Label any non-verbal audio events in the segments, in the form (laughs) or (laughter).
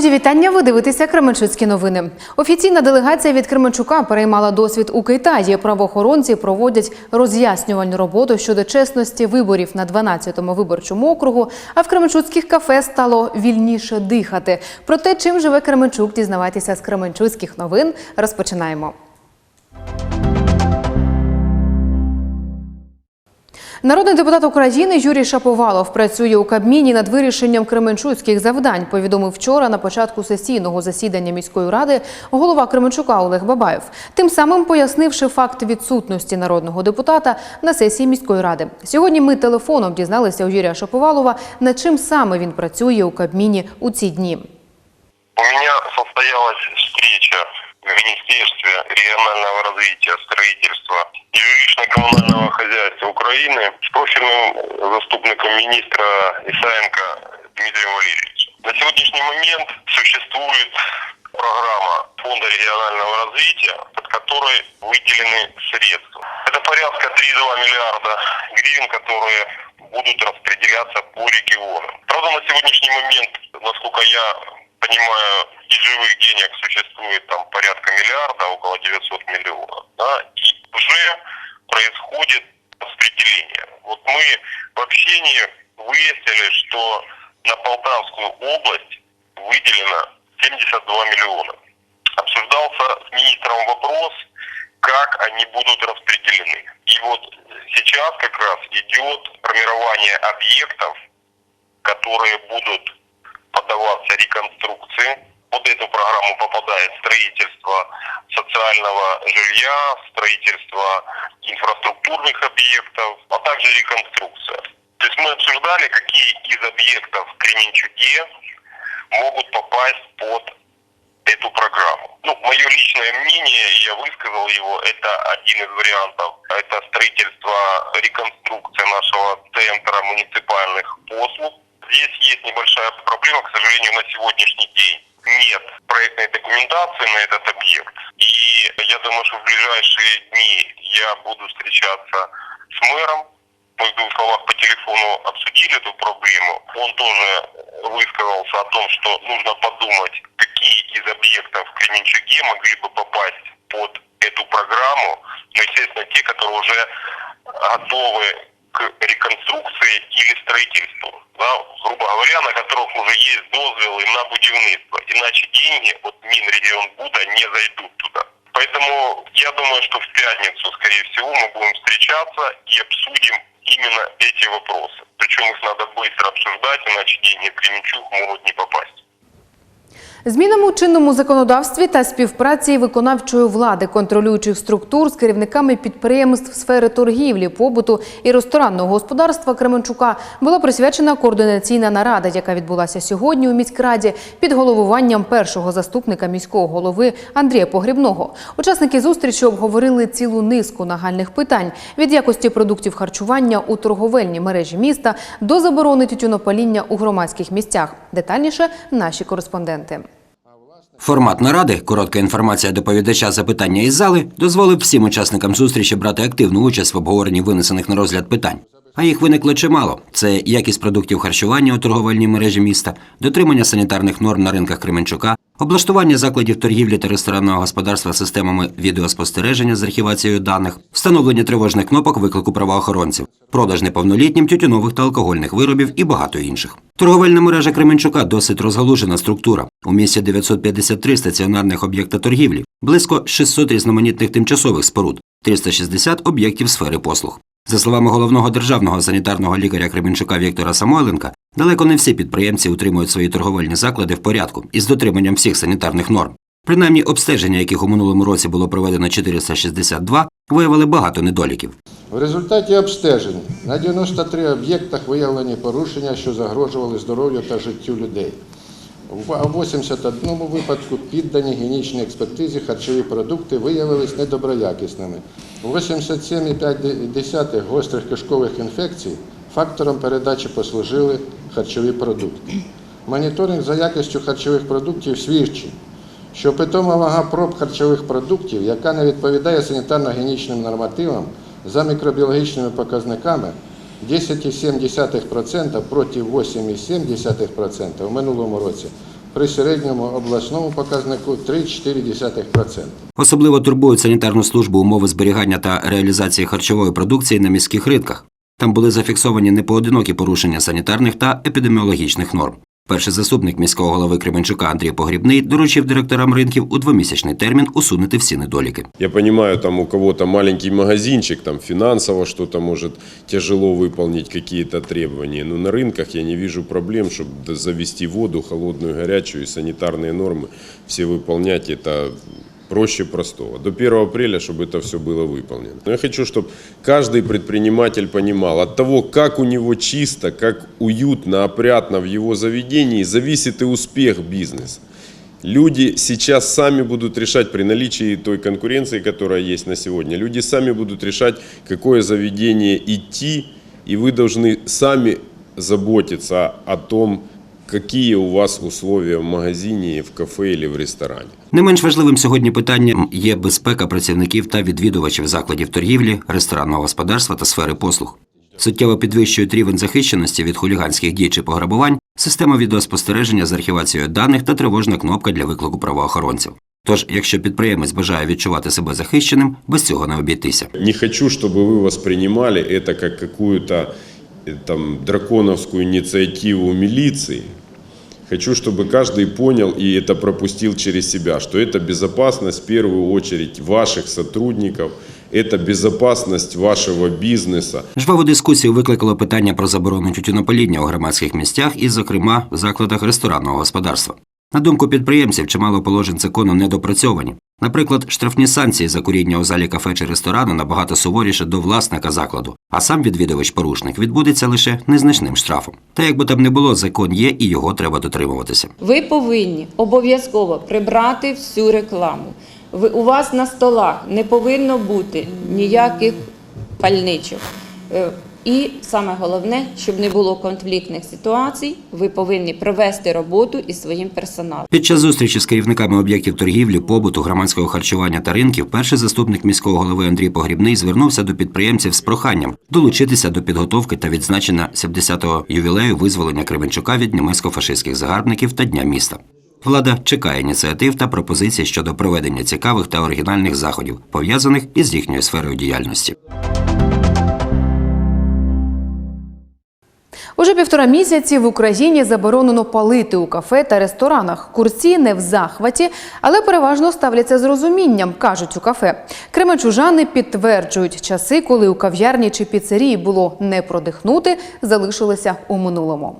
Мої вітання. Ви дивитеся Кременчуцькі новини. Офіційна делегація від Кременчука переймала досвід у Китаї. Правоохоронці проводять роз'яснювальну роботу щодо чесності виборів на 12-му виборчому округу. А в Кременчуцьких кафе стало вільніше дихати. Про те, чим живе Кременчук, дізнавайтеся з Кременчуцьких новин. Розпочинаємо. Народний депутат України Юрій Шаповалов працює у Кабміні над вирішенням кременчуцьких завдань. Повідомив вчора на початку сесійного засідання міської ради голова Кременчука Олег Бабаєв. Тим самим пояснивши факт відсутності народного депутата на сесії міської ради. Сьогодні ми телефоном дізналися у Юрія Шаповалова, над чим саме він працює у Кабміні у ці дні. У меня состоялась встреча в Министерстве регионального развития, строительства и жилищно-коммунального хозяйства Украины с профильным заступником министра Исаенко Дмитрием Валерьевичем. На сегодняшний момент существует программа Фонда регионального развития, под которой выделены средства. Это порядка 3,2 миллиарда гривен, которые будут распределяться по регионам. Правда, на сегодняшний момент, насколько я понимаю, из живых денег существует там порядка миллиарда, около 900 миллионов. Да, и уже происходит распределение. Вот мы в общении выяснили, что на Полтавскую область выделено 72 миллиона. Обсуждался с министром вопрос, как они будут распределены. И вот сейчас как раз идет формирование объектов, которые будут подаваться реконструкции. Под эту программу попадает строительство социального жилья, строительство инфраструктурных объектов, а также реконструкция. То есть мы обсуждали, какие из объектов в Кременчуге могут попасть под эту программу. Ну, мое личное мнение, я высказал его, это один из вариантов. Это строительство, реконструкция нашего центра муниципальных послуг. Здесь есть небольшая проблема, к сожалению, на сегодняшний день нет проектной документации на этот объект. И я думаю, что в ближайшие дни я буду встречаться с мэром. Мы в двух словах по телефону обсудили эту проблему. Он тоже высказался о том, что нужно подумать, какие из объектов в Кременчуге могли бы попасть под эту программу. Но, естественно, те, которые уже готовы к реконструкции или строительству. Да, грубо говоря, на которых уже есть дозвелы на будівництво. Иначе деньги от Минрегионбуда не зайдут туда. Поэтому я думаю, что в пятницу, скорее всего, мы будем встречаться и обсудим именно эти вопросы. Причем их надо быстро обсуждать, иначе деньги в Кременчуг могут не попасть. Змінам у чинному законодавстві та співпраці виконавчої влади, контролюючих структур з керівниками підприємств сфери торгівлі, побуту і ресторанного господарства Кременчука була присвячена координаційна нарада, яка відбулася сьогодні у міськраді під головуванням першого заступника міського голови Андрія Погрібного. Учасники зустрічі обговорили цілу низку нагальних питань від якості продуктів харчування у торговельній мережі міста до заборони тютюнопаління у громадських місцях. Детальніше наші кореспонденти. Формат наради, коротка інформація доповідача запитання із зали, дозволив всім учасникам зустрічі брати активну участь в обговоренні винесених на розгляд питань. А їх виникло чимало: це якість продуктів харчування у торговельній мережі міста, дотримання санітарних норм на ринках Кременчука, облаштування закладів торгівлі та ресторанного господарства системами відеоспостереження з архівацією даних, встановлення тривожних кнопок виклику правоохоронців, продаж неповнолітнім тютюнових та алкогольних виробів і багато інших. Торговельна мережа Кременчука досить розгалужена структура. У місті 953 стаціонарних об'єкта торгівлі, близько 600 різноманітних тимчасових споруд, 360 об'єктів сфери послуг. За словами головного державного санітарного лікаря Кременчука Віктора Самойленка, далеко не всі підприємці утримують свої торговельні заклади в порядку із дотриманням всіх санітарних норм. Принаймні, обстеження, яких у минулому році було проведено 462, виявили багато недоліків. В результаті обстежень на 93 об'єктах виявлені порушення, що загрожували здоров'ю та життю людей. В 81 випадку піддані гігієнічній експертизі харчові продукти виявились недоброякісними. У 87,5 гострих кишкових інфекцій фактором передачі послужили харчові продукти. Моніторинг за якістю харчових продуктів свідчить, що питома вага проб харчових продуктів, яка не відповідає санітарно-гігієнічним нормативам за мікробіологічними показниками 10,7% проти 8,7% в минулому році, при середньому обласному показнику 3,4%. Особливо турбують санітарну службу умови зберігання та реалізації харчової продукції на міських ринках. Там були зафіксовані непоодинокі порушення санітарних та епідеміологічних норм. Перший заступник міського голови Кременчука Андрій Погрібний доручив директорам ринків у двомісячний термін усунути всі недоліки. Я понимаю, там у кого-то маленький магазинчик, там финансово что-то может тяжело выполнить какие-то требования. Но на рынках я не вижу проблем, чтобы завести воду, холодную, горячую, и санитарные нормы все выполнять. Это проще простого. До 1 апреля, чтобы это все было выполнено. Но я хочу, чтобы каждый предприниматель понимал, от того, как у него чисто, как уютно, опрятно в его заведении, зависит и успех бизнеса. Люди сейчас сами будут решать при наличии той конкуренции, которая есть на сегодня. Люди сами будут решать, какое заведение идти, и вы должны сами заботиться о том, какие у вас условия в магазине, в кафе или в ресторане. Не менш важливим сьогодні питанням є безпека працівників та відвідувачів закладів торгівлі, ресторанного господарства та сфери послуг. Суттєво підвищують рівень захищеності від хуліганських дій чи пограбувань, система відеоспостереження з архівацією даних та тривожна кнопка для виклику правоохоронців. Тож, якщо підприємець бажає відчувати себе захищеним, без цього не обійтися. Не хочу, чтобы вы воспринимали это как какую-то э, там драконовскую инициативу милиции. Хочу, чтобы каждый понял и это пропустил через себя, что это безопасность в первую очередь ваших сотрудников, это безопасность вашего бизнеса. Жваву дискусію викликало питання про заборону тютюнопаління у громадських місцях і, зокрема, в закладах ресторанного господарства. На думку підприємців, чимало положень закону недопрацьовані. Наприклад, штрафні санкції за куріння у залі кафе чи ресторану набагато суворіше до власника закладу, а сам відвідувач-порушник відбудеться лише незначним штрафом. Та як би там не було, закон є і його треба дотримуватися. Ви повинні обов'язково прибрати всю рекламу. Ви, у вас на столах не повинно бути ніяких пальничок. І саме головне, щоб не було конфліктних ситуацій, ви повинні провести роботу із своїм персоналом. Під час зустрічі з керівниками об'єктів торгівлі, побуту, громадського харчування та ринків, перший заступник міського голови Андрій Погрібний звернувся до підприємців з проханням долучитися до підготовки та відзначення 70-го ювілею визволення Кременчука від німецько-фашистських загарбників та Дня міста. Влада чекає ініціатив та пропозицій щодо проведення цікавих та оригінальних заходів, пов'язаних із їхньою сферою діяльності. Уже півтора місяці в Україні заборонено палити у кафе та ресторанах. Курці не в захваті, але переважно ставляться з розумінням, кажуть у кафе. Кременчужани підтверджують, часи, коли у кав'ярні чи піцерії було не продихнути, залишилися у минулому.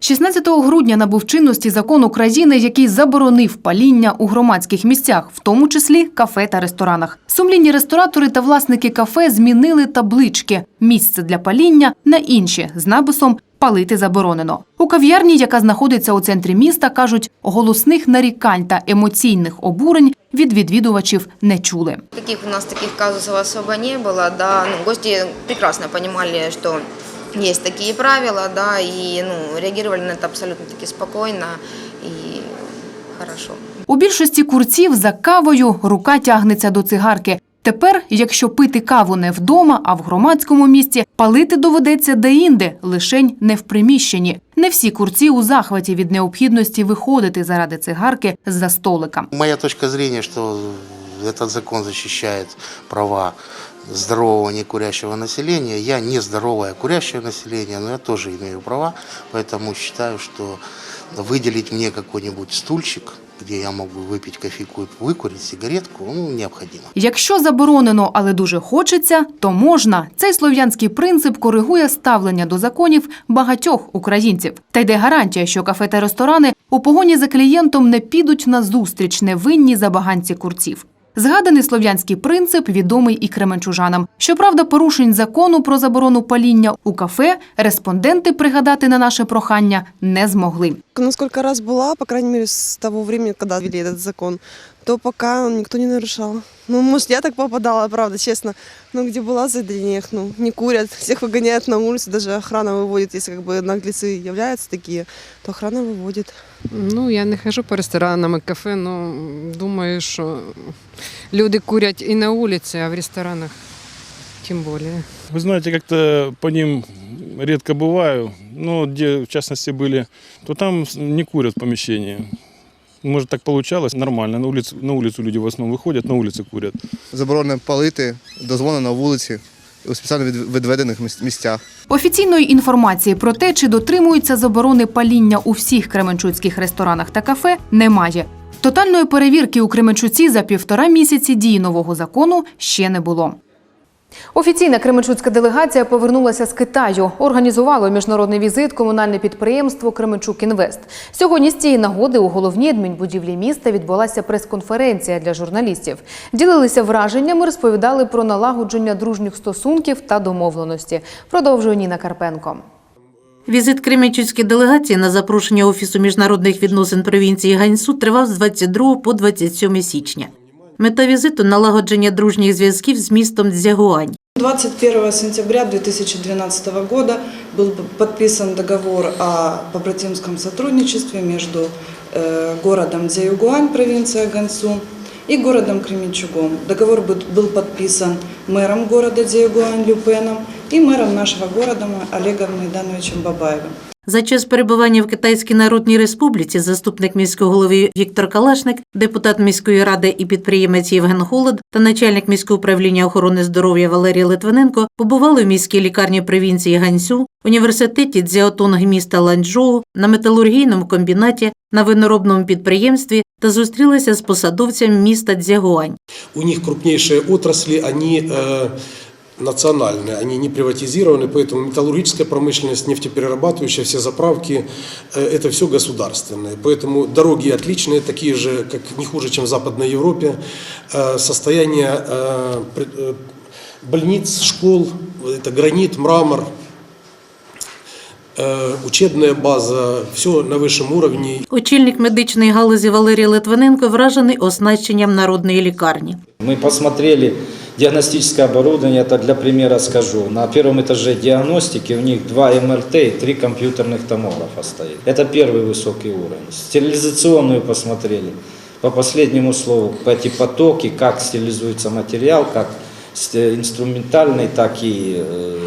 16 грудня набув чинності закон України, який заборонив паління у громадських місцях, в тому числі кафе та ресторанах. Сумлінні ресторатори та власники кафе змінили таблички місце для паління на інші з написом Палити заборонено у кав'ярні, яка знаходиться у центрі міста, кажуть, голосних нарікань та емоційних обурень від відвідувачів не чули. Таких у нас таких казусов особо не было, да, ну, гости прекрасно понимали, что есть такие правила, да, и ну, реагировали на это абсолютно-таки спокойно и хорошо. У більшості курців за кавою рука тягнеться до цигарки. Тепер, якщо пити каву не вдома, а в громадському місці, палити доведеться деінде, лишень не в приміщенні. Не всі курці у захваті від необхідності виходити заради цигарки з-за столика. Моя точка зрения, что этот закон защищает права здорового некурящего населения. Я не здоровое курящее население, но я тоже имею права, поэтому считаю, что выделить мне какой-нибудь стульчик, где я могу выпить кофейку и выкурить сигаретку, ну, необходимо. Якщо заборонено, але дуже хочеться, то можна. Цей слов'янський принцип коригує ставлення до законів багатьох українців. Та йде гарантія, що кафе та ресторани у погоні за клієнтом не підуть на зустріч невинні забаганці курців. Згаданий слов'янський принцип відомий і кременчужанам. Щоправда, порушень закону про заборону паління у кафе респонденти пригадати на наше прохання не змогли. Наскільки раз була, по крайній мере, з того часу, коли ввели цей закон, то пока никто не нарушал. Ну, может, я так попадала, правда, честно. Но где была в заведениях, ну, не курят, (laughs) всех выгоняют на улицу, даже охрана выводит, если как бы наглецы являются такие, то охрана выводит. Ну, я не хожу по ресторанам і кафе, але думаю, що люди курять і на вулиці, а в ресторанах тим більше. Вы знаете, как-то по ним редко бываю, но где, в частности, были, то там не курят в помещении. Может, так получалось, нормально. На улицу, на улицу люди в основном выходят, на улице курят. Заборонено палити, дозволено на вулиці у спеціально відведених міс- місцях. Офіційної інформації про те, чи дотримуються заборони паління у всіх кременчуцьких ресторанах та кафе, немає. Тотальної перевірки у Кременчуці за півтора місяці дії нового закону ще не було. Офіційна кременчуцька делегація повернулася з Китаю. Організувало міжнародний візит комунальне підприємство Кременчук Інвест. Сьогодні з цієї нагоди у головній адмінбудівлі міста відбулася прес-конференція для журналістів. Ділилися враженнями, розповідали про налагодження дружніх стосунків та домовленості. Продовжує Ніна Карпенко. Візит Кременчуцької делегації на запрошення Офісу міжнародних відносин провінції Ганьсу тривав з 22 по 27 січня. Мета візиту – налагодження дружніх зв'язків з містом Цзягуань. 21 сентября 2012 года был подписан договор о побратимском сотрудничестве между э, городом Дзяюгуань, провинция Гансу, и городом Кременчугом. Договор был был подписан мэром города Дзяюгуань Люпеном и мэром нашего города Олегом Майдановичем Бабаевым. За час перебування в Китайській Народній Республіці заступник міського голови Віктор Калашник, депутат міської ради і підприємець Євген Холод та начальник міського управління охорони здоров'я Валерій Литвиненко побували в міській лікарні провінції Ганьсю, університеті Дзяотонг міста Ланчжоу, на металургійному комбінаті, на виноробному підприємстві та зустрілися з посадовцями міста Дзягуань. У них крупнейшие отрасли, они э, национальные, они не приватизированы, поэтому металлургическая промышленность, нефтеперерабатывающая, все заправки, э, это все государственное. Поэтому дороги отличные, такие же, как не хуже, чем в Западной Европе. Э, состояние э, пред- э, больниц, школ, это гранит, мрамор, э, учебная база, все на высшем уровне. Очільник медичної галузі Валерій Литвиненко вражений оснащенням народної лікарні. Мы посмотрели диагностическое оборудование, это для примера скажу. На первом этаже диагностики у них два МРТ и три компьютерных томографа стоит. Это первый высокий уровень. Стерилизационную посмотрели. По последнему слову, по эти потоки, как стерилизуется материал, как инструментальный, так и э,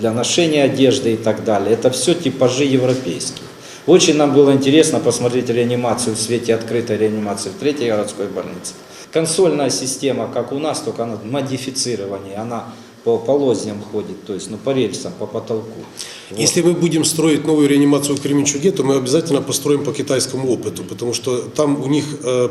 для ношения одежды и так далее. Это все типажи европейские. Очень нам было интересно посмотреть реанимацию в свете открытой реанимации в третьей городской больнице. Консольная система, как у нас, только она модифицирование, она по полозням ходит, то есть ну, по рельсам, по потолку. Вот. Если мы будем строить новую реанимацию в Кременчуге, то мы обязательно построим по китайскому опыту, потому что там у них, э,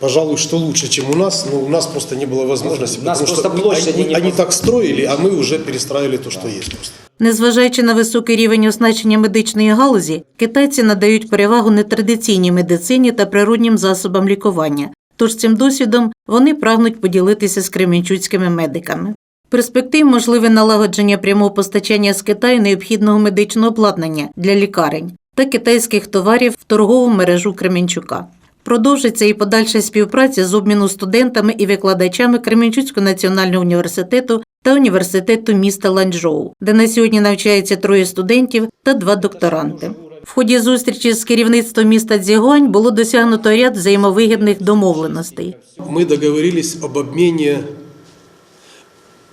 пожалуй, что лучше, чем у нас, но у нас просто не было возможности, У нас потому что просто мы- площади они, не они пос- так строили, а мы уже перестраивали то, что есть просто. Незважаючи на високий рівень оснащення медичної галузі, китайці надають перевагу нетрадиційній медицині та природнім засобам лікування. Тож цим досвідом вони прагнуть поділитися з кременчуцькими медиками. Перспектив можливе налагодження прямого постачання з Китаю необхідного медичного обладнання для лікарень та китайських товарів в торгову мережу Кременчука. Продовжиться і подальша співпраця з обміну студентами і викладачами Кременчуцького національного університету та університету міста Ланчжоу, де на сьогодні навчається троє студентів та два докторанти. В ході зустрічі з керівництвом міста Дзігонь було досягнуто ряд взаємовигідних домовленостей. Ми договорились об обмене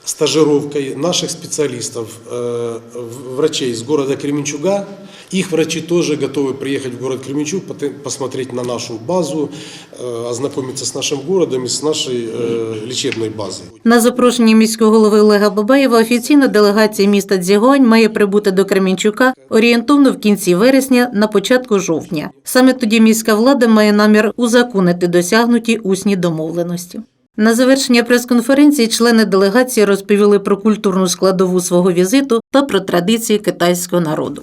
стажировкой наших специалистов, э, в- врачей из города Кременчуга. Их врачи тоже готовы приехать в город Кременчуг, поте- посмотреть на нашу базу, э, ознакомиться с нашим городом и с нашей э, лечебной базой. На запрошення міського голови Олега Бабаєва офіційна делегація міста Дзягуань має прибути до Кременчука орієнтовно в кінці вересня на початку жовтня. Саме тоді міська влада має намір узаконити досягнуті усні домовленості. На завершення прес-конференції члени делегації розповіли про культурну складову свого візиту та про традиції китайського народу.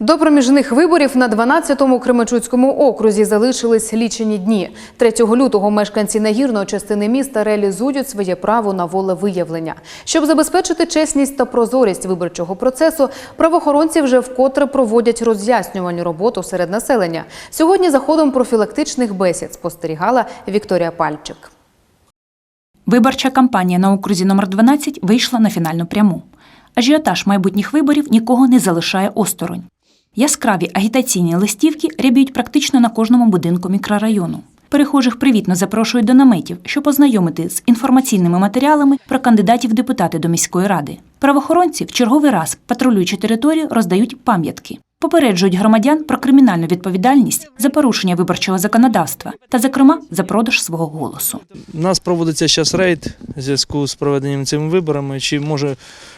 До проміжних виборів на 12-му Кременчуцькому окрузі залишились лічені дні. 3 лютого мешканці нагірної частини міста реалізують своє право на волевиявлення. Щоб забезпечити чесність та прозорість виборчого процесу, правоохоронці вже вкотре проводять роз'яснювальну роботу серед населення. Сьогодні за ходом профілактичних бесід спостерігала Вікторія Пальчик. Виборча кампанія на окрузі номер 12 вийшла на фінальну пряму. Ажіотаж майбутніх виборів нікого не залишає осторонь. Яскраві агітаційні листівки рябіють практично на кожному будинку мікрорайону. Перехожих привітно запрошують до наметів, щоб ознайомити з інформаційними матеріалами про кандидатів депутати до міської ради. Правоохоронці в черговий раз, патрулюючи територію, роздають пам'ятки. Попереджують громадян про кримінальну відповідальність за порушення виборчого законодавства та, зокрема, за продаж свого голосу. У нас проводиться зараз рейд в зв'язку з проведенням цими виборами. Чи може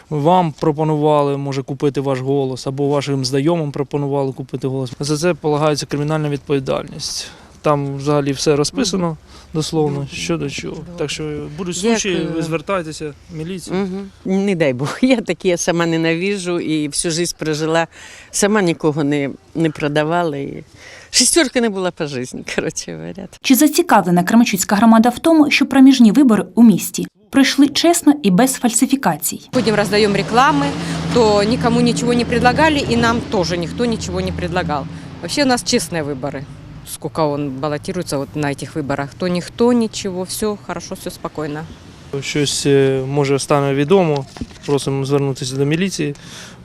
вам пропонували може купити ваш голос, або вашим знайомим пропонували купити голос. За це полагається кримінальна відповідальність. Там взагалі все розписано дословно, що до чого. Так що будуть случаї, Дякую. ви звертайтеся в міліцію. Угу. Не дай Бог, (laughs) я таке я сама ненавижу і всю життя прожила. Сама нікого не, не продавала. І... Шестерка не була по житті, (laughs) коротше говоря. Чи зацікавлена Кременчуцька громада в тому, що проміжні вибори у місті пройшли чесно і без фальсифікацій? Будем раздаем рекламы, то никому ничего не предлагали, и нам тоже никто ничего не предлагал. Вообще у нас честные выборы. Сколько он баллотируется вот на этих выборах, то никто ничего, все хорошо, все спокойно. Щось е, може стане відомо, просимо звернутися до міліції.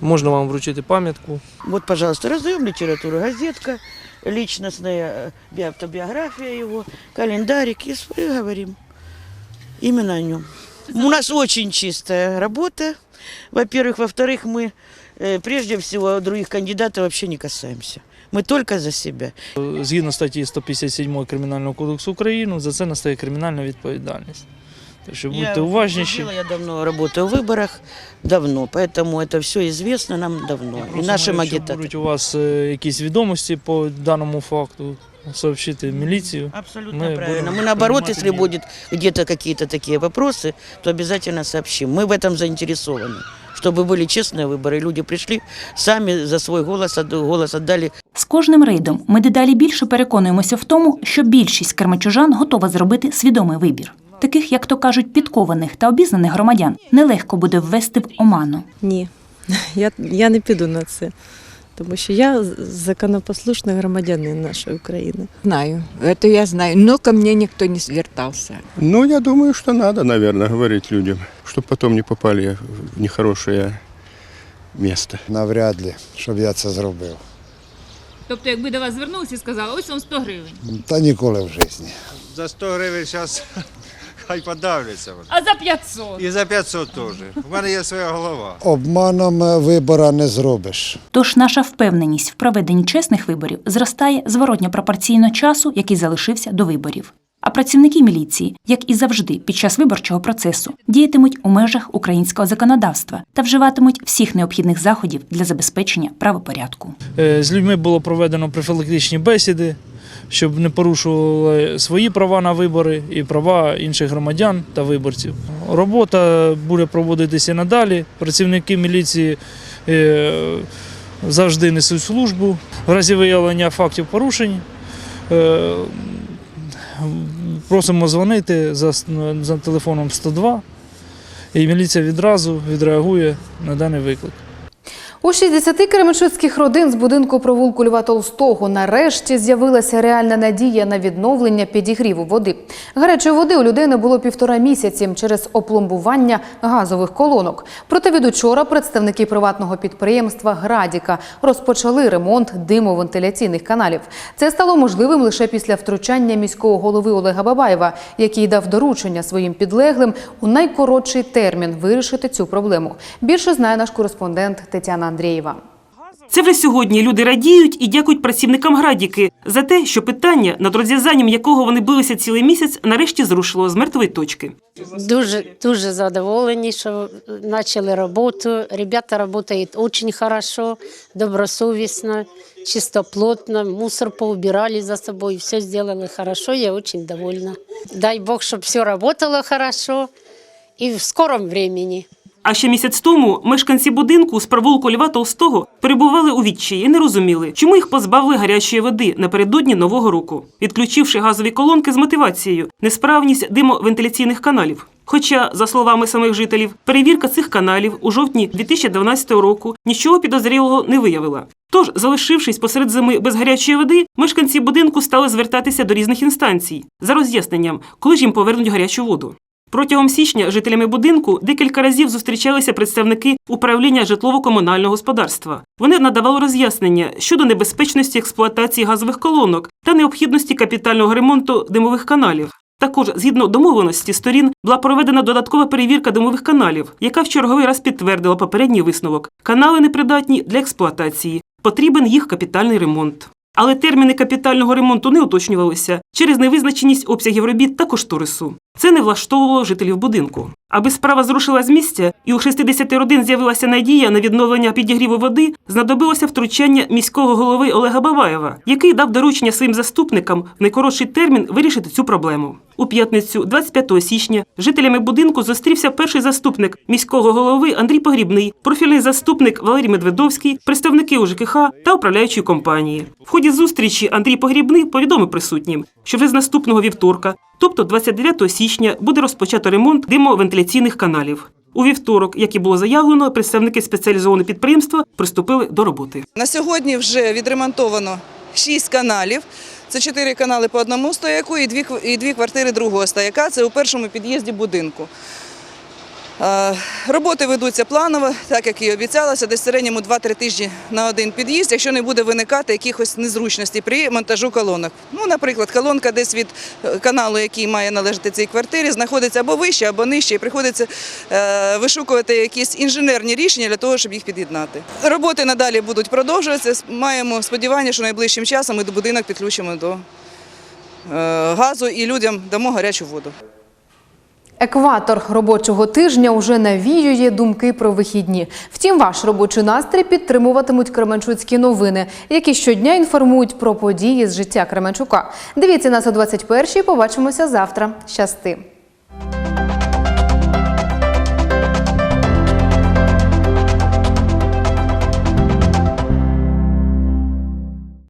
Можна вам вручити пам'ятку. Вот, пожалуйста, раздаем литературу, газетка, личностная э, би- автобиография его, календарик, и с- и говорим именно о нем. У нас очень чистая работа, во-первых. Во-вторых, мы э, прежде всего других кандидатов вообще не касаемся. Мы только за себя. Згідно статті 157 Кримінального кодексу України, за це настає кримінальна відповідальність. Так що будьте я, уважніші. дело, я давно работаю в выборах, давно, поэтому это все известно нам давно. И Просимо, нашим якщо агитаторам. будуть у вас е, якісь відомості по даному факту, сообщити в міліцію. Абсолютно Мы правильно. будем Мы наоборот, принимать если меры. будет где-то какие-то такие вопросы, то обязательно сообщим. Мы в этом заинтересованы, чтобы были честные выборы. Люди пришли, сами за свой голос, от- голос отдали З кожним рейдом ми дедалі більше переконуємося в тому, що більшість кермачужан готова зробити свідомий вибір. Таких, як то кажуть, підкованих та обізнаних громадян нелегко буде ввести в оману. Ні, (laughs) я, я не піду на це. Тому що я законопослушний громадянин нашої України. Знаю, это я знаю, но ко мне никто не звертался. Ну, я думаю, что надо, наверное, говорить людям, чтобы потом не попали в нехорошее место. Навряд ли, щоб я це зробив. Тобто, якби до вас звернулися і сказали, ось вам 100 гривень. Та ніколи в житті. За 100 гривень зараз хай подавляться. А за 500? І за 500 теж. У мене є своя голова. Обманом е, вибора не зробиш. Тож наша впевненість в проведенні чесних виборів зростає зворотньо пропорційно часу, який залишився до виборів. А працівники міліції, як і завжди під час виборчого процесу, діятимуть у межах українського законодавства та вживатимуть всіх необхідних заходів для забезпечення правопорядку. Е, З людьми було проведено профілактичні бесіди, щоб не порушували свої права на вибори і права інших громадян та виборців. Робота буде проводитися надалі. Працівники міліції е, завжди несуть службу в разі виявлення фактів порушень. е, Просимо дзвонити за, за телефоном 102, і міліція відразу відреагує на даний виклик. У 60 кременчуцьких родин з будинку провулку Льва Толстого нарешті з'явилася реальна надія на відновлення підігріву води. Гарячої води у людей не було півтора місяці через опломбування газових колонок. Проте від учора представники приватного підприємства Градіка розпочали ремонт димовентиляційних каналів. Це стало можливим лише після втручання міського голови Олега Бабаєва, який дав доручення своїм підлеглим у найкоротший термін вирішити цю проблему. Більше знає наш кореспондент Тетяна Андрієва. Це вже сьогодні люди радіють і дякують працівникам Градіки за те, що питання, над розв'язанням якого вони билися цілий місяць, нарешті зрушило з мертвої точки. Дуже дуже задоволені, що почали роботу. Ребята працюють дуже хорошо, добросовісно, чистоплотно, мусор поубирали за собою, все зробили хорошо, я дуже довольна. Дай Бог, щоб все працювало хорошо і в скорому времени. А ще місяць тому мешканці будинку з провулку Льва Толстого перебували у відчаї і не розуміли, чому їх позбавили гарячої води напередодні нового року, відключивши газові колонки з мотивацією несправність димовентиляційних каналів. Хоча, за словами самих жителів, перевірка цих каналів у жовтні 2012 року нічого підозрілого не виявила. Тож, залишившись посеред зими без гарячої води, мешканці будинку стали звертатися до різних інстанцій за роз'ясненням, коли ж їм повернуть гарячу воду. Протягом січня жителями будинку декілька разів зустрічалися представники управління житлово-комунального господарства. Вони надавали роз'яснення щодо небезпечності експлуатації газових колонок та необхідності капітального ремонту димових каналів. Також, згідно домовленості сторін, була проведена додаткова перевірка димових каналів, яка в черговий раз підтвердила попередній висновок. Канали непридатні для експлуатації. Потрібен їх капітальний ремонт. Але терміни капітального ремонту не уточнювалися через невизначеність обсягів робіт та кошторису. Це не влаштовувало жителів будинку. Аби справа зрушила з місця і у 60 родин з'явилася надія на відновлення підігріву води, знадобилося втручання міського голови Олега Бабаєва, який дав доручення своїм заступникам в найкоротший термін вирішити цю проблему. У п'ятницю, 25 січня, жителями будинку зустрівся перший заступник міського голови Андрій Погрібний, профільний заступник Валерій Медведовський, представники УЖКХ та управляючої компанії. В ході зустрічі Андрій Погрібний повідомив присутнім, що вже з наступного вівторка, тобто 29 січня, буде розпочато ремонт димовентиляційних каналів. У вівторок, як і було заявлено, представники спеціалізованого підприємства приступили до роботи. На сьогодні вже відремонтовано 6 каналів. Це чотири канали по одному стояку і дві і дві квартири другого стояка. Це у першому під'їзді будинку. Е, Роботи ведуться планово, так як і обіцялося, десь в середньому 2-3 тижні на один під'їзд, якщо не буде виникати якихось незручностей при монтажу колонок. Ну, наприклад, колонка десь від е, каналу, який має належати цій квартирі, знаходиться або вище, або нижче, і приходиться е, вишукувати якісь інженерні рішення для того, щоб їх під'єднати. Роботи надалі будуть продовжуватися. Маємо сподівання, що найближчим часом ми до будинок підключимо до газу і людям дамо гарячу воду. Екватор робочого тижня уже навіює думки про вихідні. Втім, ваш робочий настрій підтримуватимуть Кременчуцькі новини, які щодня інформують про події з життя Кременчука. Дивіться нас о 21-й, Побачимося завтра. Щасти.